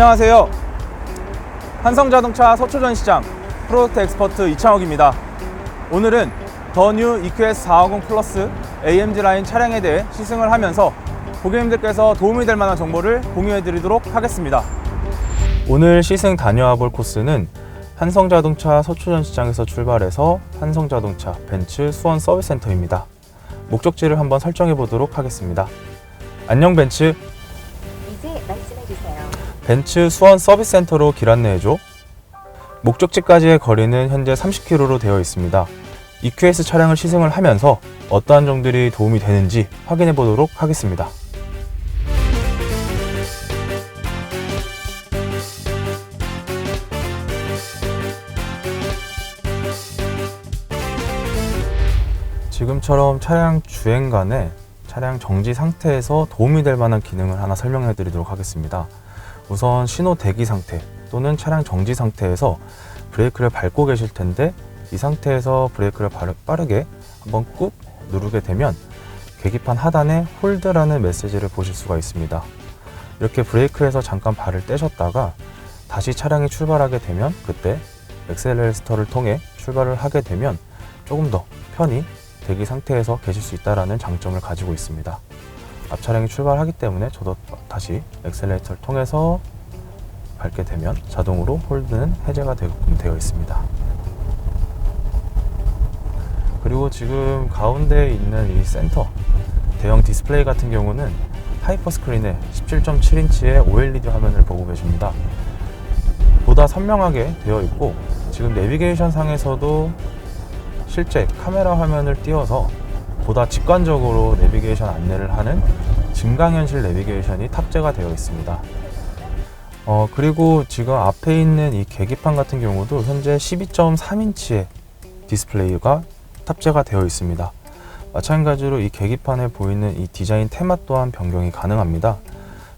안녕하세요. 한성자동차 서초전 시장 프로젝트 엑스퍼트 이창욱입니다. 오늘은 더 뉴 EQS 450 플러스 AMG 라인 차량에 대해 시승을 하면서 고객님들께서 도움이 될 만한 정보를 공유해 드리도록 하겠습니다. 오늘 시승 다녀와 볼 코스는 한성자동차 서초전 시장에서 출발해서 한성자동차 벤츠 수원 서비스 센터입니다. 목적지를 한번 설정해 보도록 하겠습니다. 안녕 벤츠. 벤츠 수원 서비스 센터로 길 안내해줘. 목적지까지의 거리는 현재 30km로 되어 있습니다. EQS 차량을 시승을 하면서 어떠한 점들이 도움이 되는지 확인해 보도록 하겠습니다. 지금처럼 차량 주행간에 차량 정지 상태에서 도움이 될 만한 기능을 하나 설명해 드리도록 하겠습니다. 우선 신호 대기 상태 또는 차량 정지 상태에서 브레이크를 밟고 계실 텐데 이 상태에서 브레이크를 빠르게 한번 꾹 누르게 되면 계기판 하단에 홀드라는 메시지를 보실 수가 있습니다. 이렇게 브레이크에서 잠깐 발을 떼셨다가 다시 차량이 출발하게 되면 그때 엑셀레이터를 통해 출발을 하게 되면 조금 더 편히 대기 상태에서 계실 수 있다는 장점을 가지고 있습니다. 앞 차량이 출발하기 때문에 저도 다시 엑셀레이터를 통해서 밟게 되면 자동으로 홀드는 해제가 되어 있습니다. 그리고 지금 가운데에 있는 이 센터 대형 디스플레이 같은 경우는 하이퍼 스크린에 17.7인치의 OLED 화면을 보고 계십니다. 보다 선명하게 되어 있고 지금 내비게이션 상에서도 실제 카메라 화면을 띄워서 보다 직관적으로 내비게이션 안내를 하는 증강현실 내비게이션이 탑재가 되어 있습니다. 어, 그리고 지금 앞에 있는 이 계기판 같은 경우도 현재 12.3인치의 디스플레이가 탑재가 되어 있습니다. 마찬가지로 이 계기판에 보이는 이 디자인 테마 또한 변경이 가능합니다.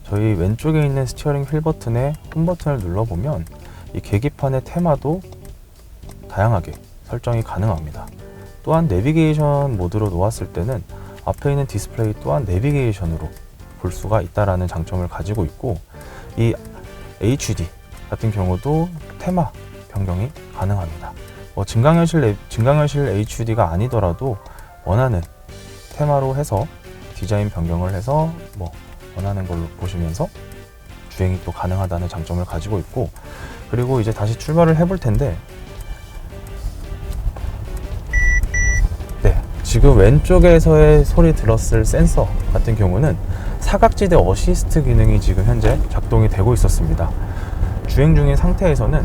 저희 왼쪽에 있는 스티어링 휠 버튼에 홈 버튼을 눌러보면 이 계기판의 테마도 다양하게 설정이 가능합니다. 또한 내비게이션 모드로 놓았을 때는 앞에 있는 디스플레이 또한 내비게이션으로 볼 수가 있다라는 장점을 가지고 있고 이 HD 같은 경우도 테마 변경이 가능합니다. 뭐 증강현실 내- 증강현실 HD가 아니더라도 원하는 테마로 해서 디자인 변경을 해서 뭐 원하는 걸로 보시면서 주행이 또 가능하다는 장점을 가지고 있고 그리고 이제 다시 출발을 해볼 텐데 지금 왼쪽에서의 소리 들었을 센서 같은 경우는 사각지대 어시스트 기능이 지금 현재 작동이 되고 있었습니다. 주행 중인 상태에서는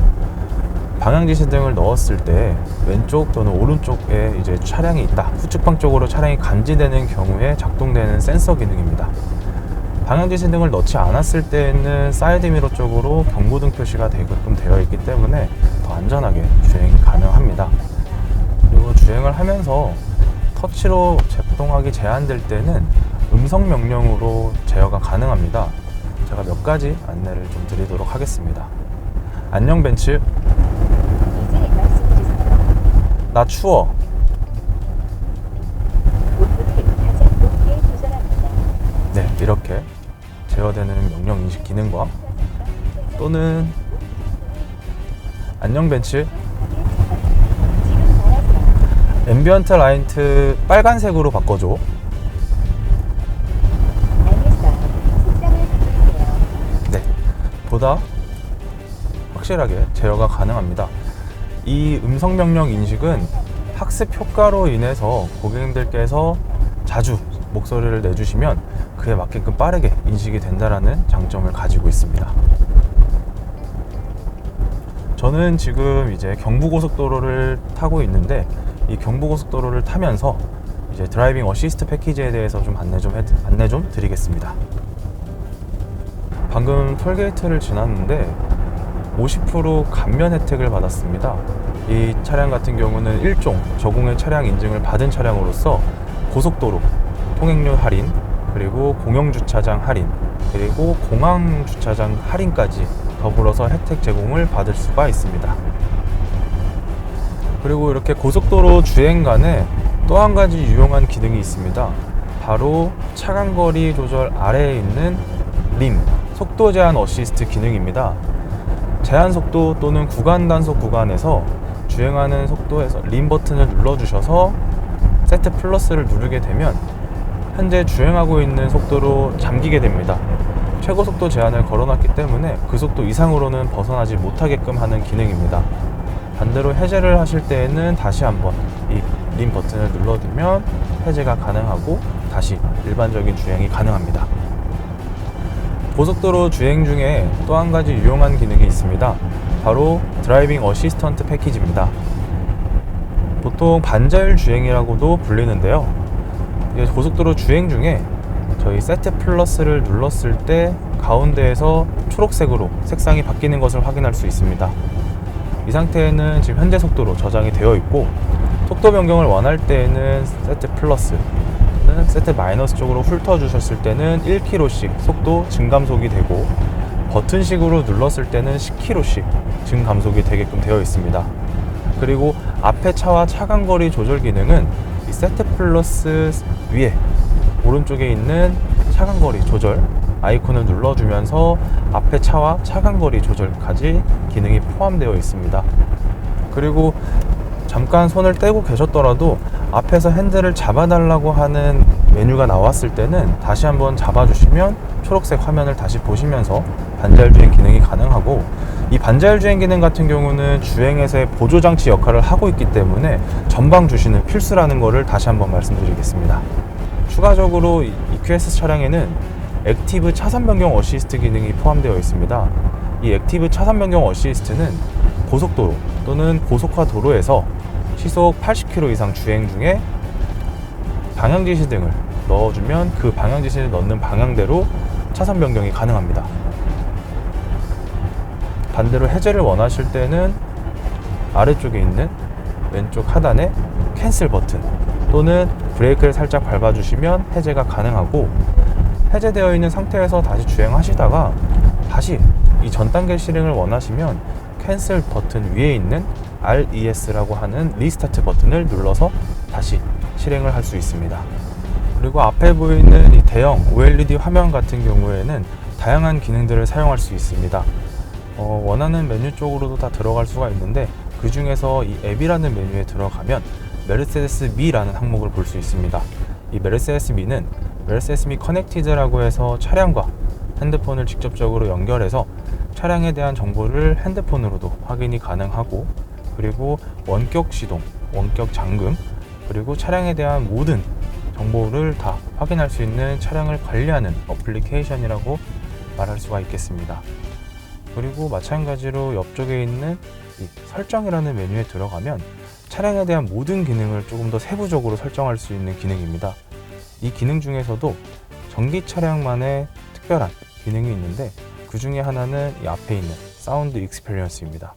방향 지시 등을 넣었을 때 왼쪽 또는 오른쪽에 이제 차량이 있다. 후측방 쪽으로 차량이 감지되는 경우에 작동되는 센서 기능입니다. 방향 지시 등을 넣지 않았을 때는 사이드 미러 쪽으로 경고등 표시가 되게끔 되어 있기 때문에 더 안전하게 주행이 가능합니다. 그리고 주행을 하면서 터치로 제동하기 제한될 때는 음성 명령으로 제어가 가능합니다 제가 몇 가지 안내를 좀 드리도록 하겠습니다 안녕 벤츠. 나 추워. 네, 이렇게 제어되는 명령 인식 기능과 또는 안녕 벤츠. 앰비언트 라이트 빨간색으로 바꿔줘. 네, 보다 확실하게 제어가 가능합니다. 이 음성 명령 인식은 학습 효과로 인해서 고객님들께서 자주 목소리를 내주시면 그에 맞게끔 빠르게 인식이 된다라는 장점을 가지고 있습니다. 저는 지금 이제 경부고속도로를 타고 있는데 이 경부고속도로를 타면서 이제 드라이빙 어시스트 패키지에 대해서 좀 안내 좀 해, 안내 좀 드리겠습니다. 방금 톨게이트를 지났는데 50% 감면 혜택을 받았습니다. 이 차량 같은 경우는 일종 저공해 차량 인증을 받은 차량으로서 고속도로 통행료 할인 그리고 공영 주차장 할인 그리고 공항 주차장 할인까지 더불어서 혜택 제공을 받을 수가 있습니다. 그리고 이렇게 고속도로 주행간에 또 한 가지 유용한 기능이 있습니다. 바로 차간거리 조절 아래에 있는 림, 속도 제한 어시스트 기능입니다. 제한 속도 또는 구간 단속 구간에서 주행하는 속도에서 림 버튼을 눌러주셔서 세트 플러스를 누르게 되면 현재 주행하고 있는 속도로 잠기게 됩니다. 최고 속도 제한을 걸어놨기 때문에 그 속도 이상으로는 벗어나지 못하게끔 하는 기능입니다. 반대로 해제를 하실 때에는 다시 한번 이 림 버튼을 눌러두면 해제가 가능하고 다시 일반적인 주행이 가능합니다. 고속도로 주행 중에 또 한 가지 유용한 기능이 있습니다. 바로 드라이빙 어시스턴트 패키지입니다. 보통 반자율 주행이라고도 불리는데요. 고속도로 주행 중에 저희 세트 플러스를 눌렀을 때 가운데에서 초록색으로 색상이 바뀌는 것을 확인할 수 있습니다. 이 상태에는 지금 현재 속도로 저장이 되어 있고 속도 변경을 원할 때에는 세트 플러스는 세트 마이너스 쪽으로 훑어 주셨을 때는 1km씩 속도 증감속이 되고 버튼식으로 눌렀을 때는 10km씩 증감속이 되게끔 되어 있습니다. 그리고 앞에 차와 차간거리 조절 기능은 이 세트 플러스 위에 오른쪽에 있는 차간거리 조절 아이콘을 눌러주면서 앞에 차와 차간거리 조절까지 기능이 포함되어 있습니다. 그리고 잠깐 손을 떼고 계셨더라도 앞에서 핸들을 잡아달라고 하는 메뉴가 나왔을 때는 다시 한번 잡아주시면 초록색 화면을 다시 보시면서 반자율 주행 기능이 가능하고 이 반자율 주행 기능 같은 경우는 주행에서의 보조 장치 역할을 하고 있기 때문에 전방 주시는 필수라는 것을 다시 한번 말씀드리겠습니다. 추가적으로 이 EQS 차량에는 액티브 차선 변경 어시스트 기능이 포함되어 있습니다. 이 액티브 차선 변경 어시스트는 고속도로 또는 고속화 도로에서 시속 80km 이상 주행 중에 방향 지시 등을 넣어주면 그 방향 지시를 넣는 방향대로 차선 변경이 가능합니다. 반대로 해제를 원하실 때는 아래쪽에 있는 왼쪽 하단에 캔슬 버튼 또는 브레이크를 살짝 밟아주시면 해제가 가능하고 해제되어 있는 상태에서 다시 주행하시다가 다시 이 전 단계 실행을 원하시면 캔슬 버튼 위에 있는 RES라고 하는 리스타트 버튼을 눌러서 다시 실행을 할 수 있습니다. 그리고 앞에 보이는 이 대형 OLED 화면 같은 경우에는 다양한 기능들을 사용할 수 있습니다. 어, 원하는 메뉴 쪽으로도 다 들어갈 수가 있는데 그 중에서 이 앱이라는 메뉴에 들어가면 메르세데스 미라는 항목을 볼 수 있습니다. 이 메르세데스 미는 메르세데스 미 커넥티드라고 해서 차량과 핸드폰을 직접적으로 연결해서 차량에 대한 정보를 핸드폰으로도 확인이 가능하고 그리고 원격 시동, 원격 잠금, 그리고 차량에 대한 모든 정보를 다 확인할 수 있는 차량을 관리하는 어플리케이션이라고 말할 수가 있겠습니다. 그리고 마찬가지로 옆쪽에 있는 이 설정이라는 메뉴에 들어가면 차량에 대한 모든 기능을 조금 더 세부적으로 설정할 수 있는 기능입니다. 이 기능 중에서도 전기 차량만의 특별한 기능이 있는데 그 중에 하나는 이 앞에 있는 사운드 익스페리언스입니다.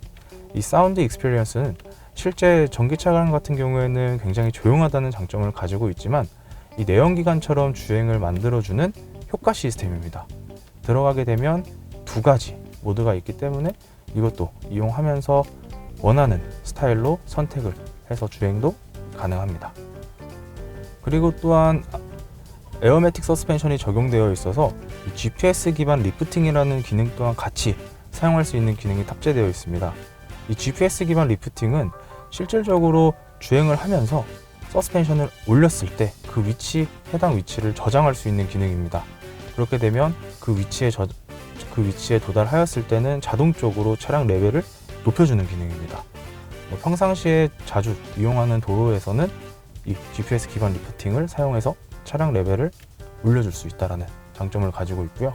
이 사운드 익스페리언스는 실제 전기차 량 같은 경우에는 굉장히 조용하다는 장점을 가지고 있지만 이 내연기관처럼 주행을 만들어주는 효과 시스템입니다. 들어가게 되면 두 가지 모드가 있기 때문에 이것도 이용하면서 원하는 스타일로 선택을 해서 주행도 가능합니다. 그리고 또한 에어매틱 서스펜션이 적용되어 있어서 이 GPS 기반 리프팅이라는 기능 또한 같이 사용할 수 있는 기능이 탑재되어 있습니다. 이 GPS 기반 리프팅은 실질적으로 주행을 하면서 서스펜션을 올렸을 때 그 위치, 해당 위치를 저장할 수 있는 기능입니다. 그렇게 되면 그 위치에 저, 그 위치에 도달하였을 때는 자동적으로 차량 레벨을 높여주는 기능입니다. 뭐 평상시에 자주 이용하는 도로에서는 이 GPS 기반 리프팅을 사용해서 차량 레벨을 올려줄 수 있다는 장점을 가지고 있고요.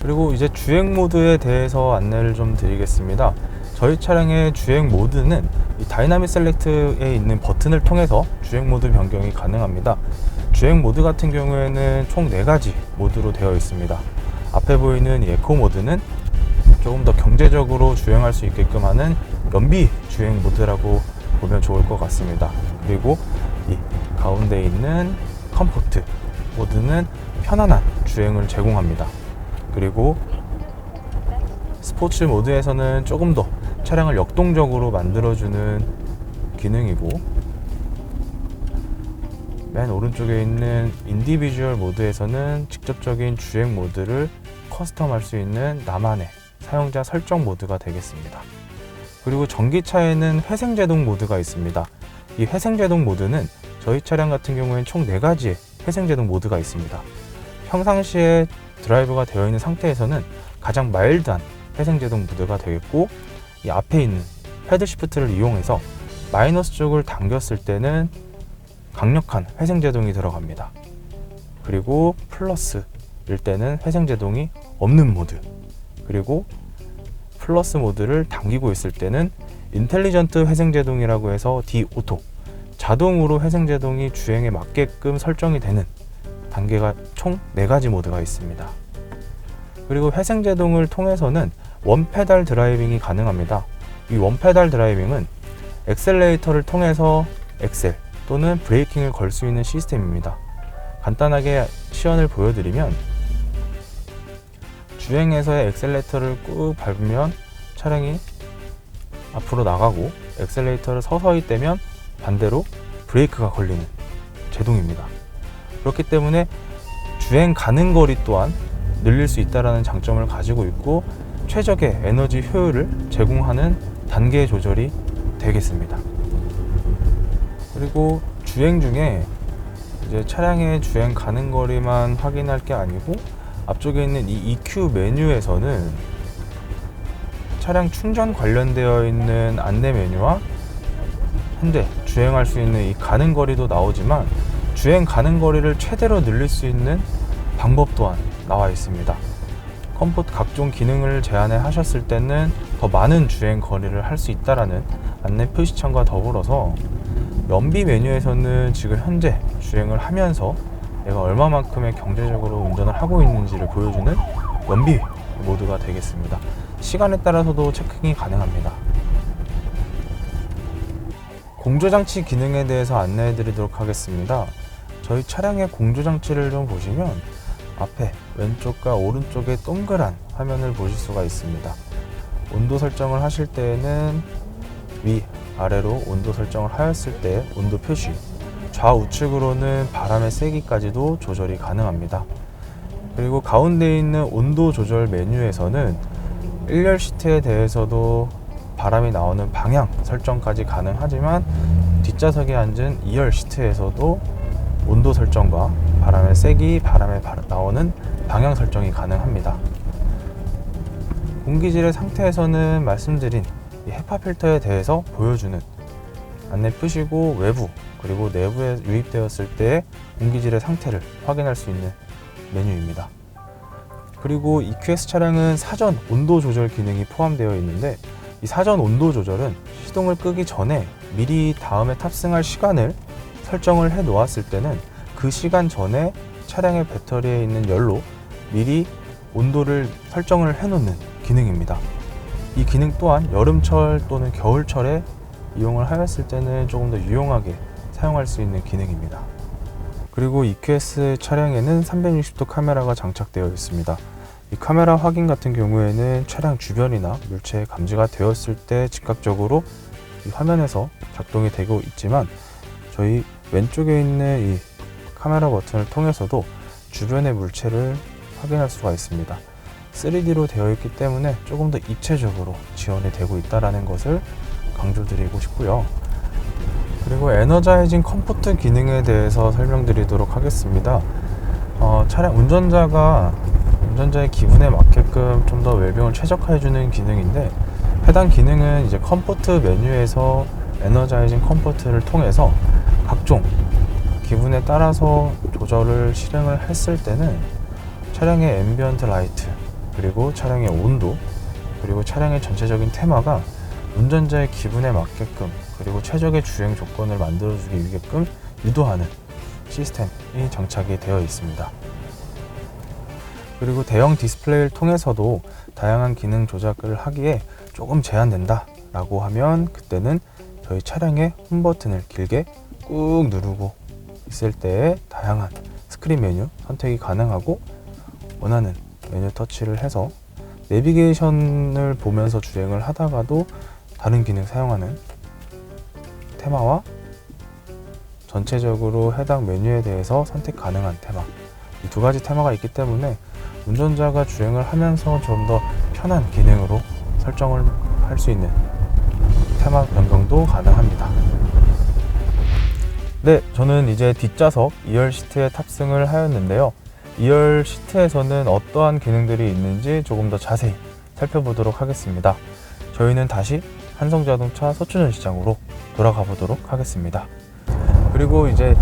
그리고 이제 주행 모드에 대해서 안내를 좀 드리겠습니다. 저희 차량의 주행 모드는 이 다이나믹 셀렉트에 있는 버튼을 통해서 주행 모드 변경이 가능합니다. 주행 모드 같은 경우에는 총 4가지 모드로 되어 있습니다. 앞에 보이는 이 에코 모드는 조금 더 경제적으로 주행할 수 있게끔 하는 연비 주행 모드라고 보면 좋을 것 같습니다. 그리고 이 가운데 있는 컴포트 모드는 편안한 주행을 제공합니다. 그리고 스포츠 모드에서는 조금 더 차량을 역동적으로 만들어주는 기능이고 맨 오른쪽에 있는 인디비주얼 모드에서는 직접적인 주행 모드를 커스텀할 수 있는 나만의 사용자 설정 모드가 되겠습니다. 그리고 전기차에는 회생제동 모드가 있습니다. 이 회생제동 모드는 저희 차량 같은 경우에는 총 4가지의 회생제동 모드가 있습니다. 평상시에 드라이브가 되어 있는 상태에서는 가장 마일드한 회생제동 모드가 되겠고 이 앞에 있는 패드 시프트를 이용해서 마이너스 쪽을 당겼을 때는 강력한 회생제동이 들어갑니다. 그리고 플러스일 때는 회생제동이 없는 모드 그리고 플러스 모드를 당기고 있을 때는 인텔리전트 회생제동이라고 해서 D 오토 자동으로 회생제동이 주행에 맞게끔 설정이 되는 단계가 총 4가지 모드가 있습니다. 그리고 회생제동을 통해서는 원페달 드라이빙이 가능합니다. 이 원페달 드라이빙은 엑셀레이터를 통해서 엑셀 또는 브레이킹을 걸 수 있는 시스템입니다. 간단하게 시연을 보여드리면 주행에서의 엑셀레이터를 꾹 밟으면 차량이 앞으로 나가고 엑셀레이터를 서서히 떼면 반대로 브레이크가 걸리는 제동입니다. 그렇기 때문에 주행 가는 거리 또한 늘릴 수 있다는 장점을 가지고 있고 최적의 에너지 효율을 제공하는 단계 조절이 되겠습니다. 그리고 주행 중에 이제 차량의 주행 가는 거리만 확인할 게 아니고 앞쪽에 있는 이 EQ 메뉴에서는 차량 충전 관련되어 있는 안내 메뉴와 현재 주행할 수 있는 이 가는 거리도 나오지만 주행 가는 거리를 최대로 늘릴 수 있는 방법 또한 나와 있습니다. 컴포트 각종 기능을 제한해 하셨을 때는 더 많은 주행 거리를 할 수 있다라는 안내 표시창과 더불어서 연비 메뉴에서는 지금 현재 주행을 하면서 내가 얼마만큼의 경제적으로 운전을 하고 있는지를 보여주는 연비 모드가 되겠습니다. 시간에 따라서도 체킹이 가능합니다. 공조장치 기능에 대해서 안내해 드리도록 하겠습니다. 저희 차량의 공조 장치를 좀 보시면 앞에 왼쪽과 오른쪽에 동그란 화면을 보실 수가 있습니다. 온도 설정을 하실 때에는 위, 아래로 온도 설정을 하였을 때 온도 표시, 좌우측으로는 바람의 세기까지도 조절이 가능합니다. 그리고 가운데 있는 온도 조절 메뉴에서는 1열 시트에 대해서도 바람이 나오는 방향 설정까지 가능하지만 뒷좌석에 앉은 2열 시트에서도 온도 설정과 바람의 세기, 바람에 바- 나오는 방향 설정이 가능합니다. 공기질의 상태에서는 말씀드린 이 헤파 필터에 대해서 보여주는 안내 표시고 외부 그리고 내부에 유입되었을 때 공기질의 상태를 확인할 수 있는 메뉴입니다. 그리고 EQS 차량은 사전 온도 조절 기능이 포함되어 있는데 이 사전 온도 조절은 시동을 끄기 전에 미리 다음에 탑승할 시간을 설정을 해 놓았을 때는 그 시간 전에 차량의 배터리에 있는 열로 미리 온도를 설정을 해 놓는 기능입니다. 이 기능 또한 여름철 또는 겨울철에 이용을 하였을 때는 조금 더 유용하게 사용할 수 있는 기능입니다. 그리고 EQS 차량에는 360도 카메라가 장착되어 있습니다. 이 카메라 확인 같은 경우에는 차량 주변이나 물체에 감지가 되었을 때 즉각적으로 이 화면에서 작동이 되고 있지만 저희 왼쪽에 있는 이 카메라 버튼을 통해서도 주변의 물체를 확인할 수가 있습니다. 3D로 되어 있기 때문에 조금 더 입체적으로 지원이 되고 있다는 것을 강조드리고 싶고요. 그리고 에너자이징 컴포트 기능에 대해서 설명드리도록 하겠습니다. 어, 차량 운전자가 운전자의 기분에 맞게끔 좀 더 웰빙을 최적화해주는 기능인데 해당 기능은 이제 컴포트 메뉴에서 에너자이징 컴포트를 통해서 각종 기분에 따라서 조절을 실행을 했을 때는 차량의 앰비언트 라이트 그리고 차량의 온도 그리고 차량의 전체적인 테마가 운전자의 기분에 맞게끔 그리고 최적의 주행 조건을 만들어주기 위해끔 유도하는 시스템이 장착이 되어 있습니다. 그리고 대형 디스플레이를 통해서도 다양한 기능 조작을 하기에 조금 제한된다 라고 하면 그때는 저희 차량의 홈 버튼을 길게 꾹 누르고 있을 때에 다양한 스크린 메뉴 선택이 가능하고 원하는 메뉴 터치를 해서 내비게이션을 보면서 주행을 하다가도 다른 기능 사용하는 테마와 전체적으로 해당 메뉴에 대해서 선택 가능한 테마 이 두 가지 테마가 있기 때문에 운전자가 주행을 하면서 좀 더 편한 기능으로 설정을 할 수 있는 테마 변경도 가능합니다. 네, 저는 이제 뒷좌석 2열 시트에 탑승을 하였는데요. 2열 시트에서는 어떠한 기능들이 있는지 조금 더 자세히 살펴보도록 하겠습니다. 저희는 다시 한성자동차 서초전 시장으로 돌아가 보도록 하겠습니다. 그리고 이제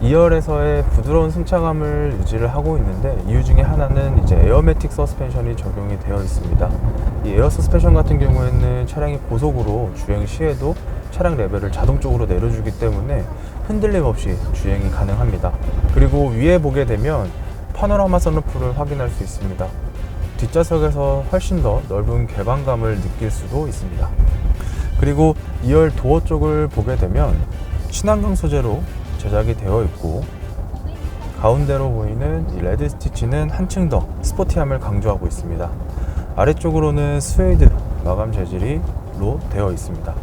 2열에서의 부드러운 승차감을 유지를 하고 있는데 이유 중에 하나는 이제 에어매틱 서스펜션이 적용이 되어 있습니다. 이 에어 서스펜션 같은 경우에는 차량이 고속으로 주행 시에도 차량 레벨을 자동적으로 내려주기 때문에 흔들림 없이 주행이 가능합니다. 그리고 위에 보게 되면 파노라마 선루프를 확인할 수 있습니다. 뒷좌석에서 훨씬 더 넓은 개방감을 느낄 수도 있습니다. 그리고 2열 도어 쪽을 보게 되면 친환경 소재로 제작이 되어 있고 가운데로 보이는 이 레드 스티치는 한층 더 스포티함을 강조하고 있습니다. 아래쪽으로는 스웨이드 마감 재질이 로 되어 있습니다.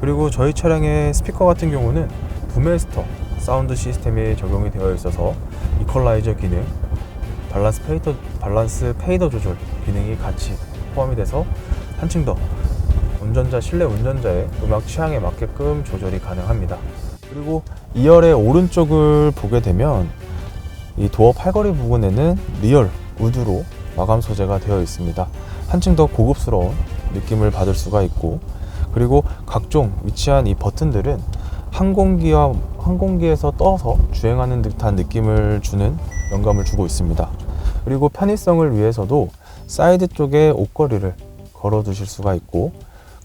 그리고 저희 차량의 스피커 같은 경우는 부메스터 사운드 시스템이 적용이 되어 있어서 이퀄라이저 기능, 밸런스 페이더, 밸런스 페이더 조절 기능이 같이 포함이 돼서 한층 더 운전자 실내 운전자의 음악 취향에 맞게끔 조절이 가능합니다. 그리고 2열의 오른쪽을 보게 되면 이 도어 팔걸이 부분에는 리얼 우드로 마감 소재가 되어 있습니다. 한층 더 고급스러운 느낌을 받을 수가 있고 그리고 각종 위치한 이 버튼들은 항공기와 항공기에서 떠서 주행하는 듯한 느낌을 주는 영감을 주고 있습니다. 그리고 편의성을 위해서도 사이드 쪽에 옷걸이를 걸어 두실 수가 있고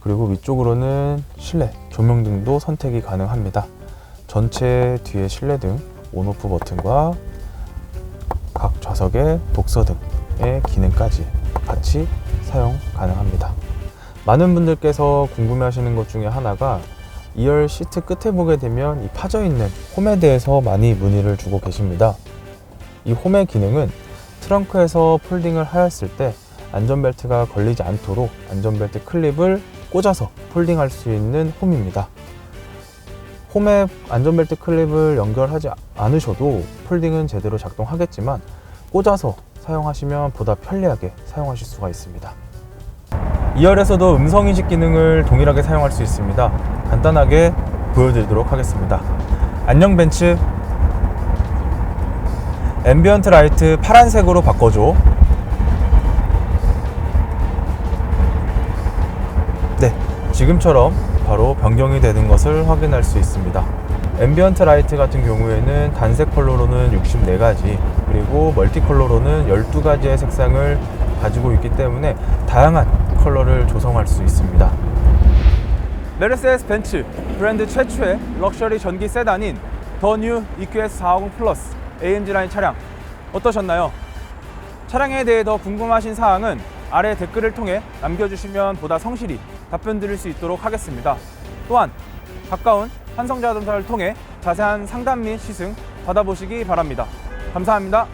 그리고 위쪽으로는 실내 조명등도 선택이 가능합니다. 전체 뒤에 실내등 온오프 버튼과 각 좌석의 독서등의 기능까지 같이 사용 가능합니다. 많은 분들께서 궁금해하시는 것 중에 하나가 2열 시트 끝에 보게 되면 이 파져 있는 홈에 대해서 많이 문의를 주고 계십니다. 이 홈의 기능은 트렁크에서 폴딩을 하였을 때 안전벨트가 걸리지 않도록 안전벨트 클립을 꽂아서 폴딩할 수 있는 홈입니다. 홈에 안전벨트 클립을 연결하지 않으셔도 폴딩은 제대로 작동하겠지만 꽂아서 사용하시면 보다 편리하게 사용하실 수가 있습니다. 2열에서도 음성인식 기능을 동일하게 사용할 수 있습니다. 간단하게 보여드리도록 하겠습니다. 안녕 벤츠 앰비언트 라이트 파란색으로 바꿔줘 네 지금처럼 바로 변경이 되는 것을 확인할 수 있습니다 앰비언트 라이트 같은 경우에는 단색 컬러로는 64가지 그리고 멀티 컬러로는 12가지의 색상을 가지고 있기 때문에 다양한 컬러를 조성할 수 있습니다 메르세데스 벤츠 브랜드 최초의 럭셔리 전기 세단인 더 뉴 EQS 450 플러스 AMG 라인 차량 어떠셨나요? 차량에 대해 더 궁금하신 사항은 아래 댓글을 통해 남겨주시면 보다 성실히 답변 드릴 수 있도록 하겠습니다. 또한 가까운 한성자동차를 통해 자세한 상담 및 시승 받아보시기 바랍니다. 감사합니다.